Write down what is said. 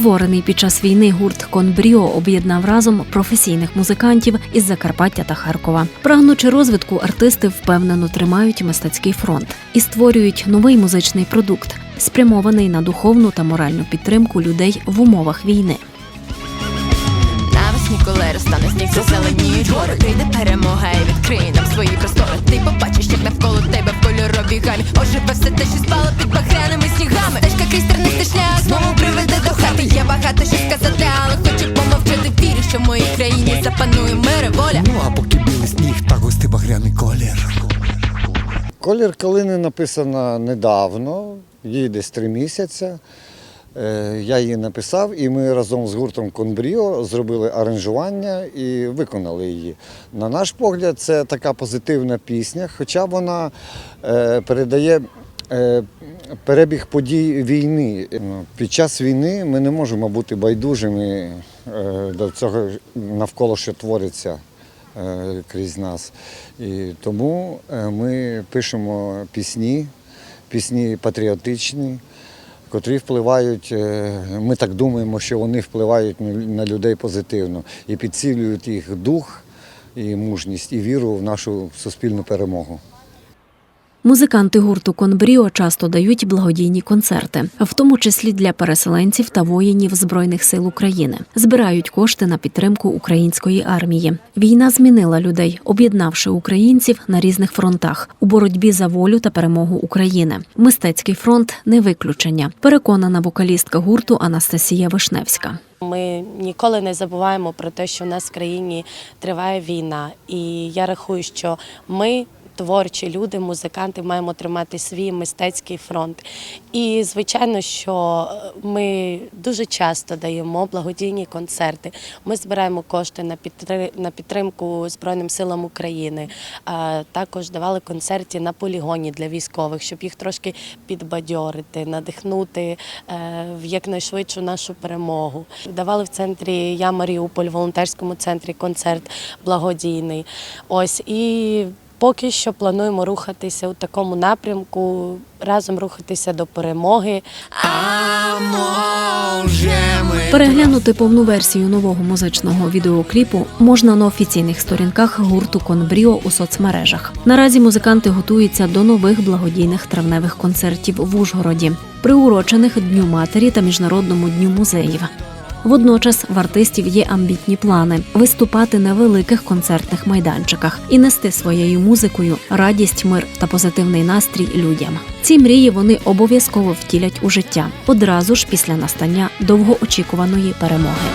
Створений під час війни гурт Конбріо об'єднав разом професійних музикантів із Закарпаття та Харкова. Прагнучи розвитку, артисти впевнено тримають мистецький фронт і створюють новий музичний продукт, спрямований на духовну та моральну підтримку людей в умовах війни. Навесні, коли розтане сніг, зазеленіють гори Прийде перемога і відкриє нам свої простори Ти побачиш, як навколо тебе в кольоровій гамі Оживе все те, що спало під багряними снігами Стежка крізь багато що сказати, але хочу помовчати Вірю, що в моїй країні запанує мир і воля Ну а поки білий сніг та густий багряний колір. Колір калини написана недавно, їй десь три місяці. Е, Я її написав, і ми разом з гуртом Конбріо зробили аранжування і виконали її. На наш погляд, це така позитивна пісня, хоча вона е, передає перебіг подій війни. Ну, Під час війни ми не можемо бути байдужими е, до цього навколо, що твориться е, крізь нас. І тому е, ми пишемо пісні, пісні патріотичні, котрі впливають, е, ми так думаємо, що вони впливають на людей позитивно і підсилюють їх дух, і мужність, і віру в нашу суспільну перемогу. Музиканти гурту Конбріо часто дають благодійні концерти, в тому числі для переселенців та воїнів Збройних сил України. Збирають кошти на підтримку української армії. Війна змінила людей, об'єднавши українців на різних фронтах у боротьбі за волю та перемогу України. Мистецький фронт не виключення. Переконана вокалістка гурту Анастасія Вишневська. Ми ніколи не забуваємо про те, що в нас в країні триває війна, і я рахую, що ми. Творчі люди, музиканти маємо тримати свій мистецький фронт. І звичайно, що е, ми дуже часто даємо благодійні концерти. Ми збираємо кошти на підтри- на підтримку Збройним силам України. Також давали концерти на полігоні для військових, щоб їх трошки підбадьорити, надихнути е, в якнайшвидшу нашу перемогу. Давали в центрі Я Маріуполь, волонтерському центрі концерт благодійний. Ось і. Поки що плануємо рухатися у такому напрямку, разом рухатися до перемоги. А може ми Переглянути повну версію нового музичного відеокліпу можна на офіційних сторінках гурту Конбріо у соцмережах. Наразі музиканти готуються до нових благодійних травневих концертів в Ужгороді, приурочених Дню матері та Міжнародному дню музеїв. Водночас в артистів є амбітні плани виступати на великих концертних майданчиках і нести своєю музикою радість, мир та позитивний настрій людям. Ці мрії вони обов'язково втілять у життя одразу ж після настання довгоочікуваної перемоги.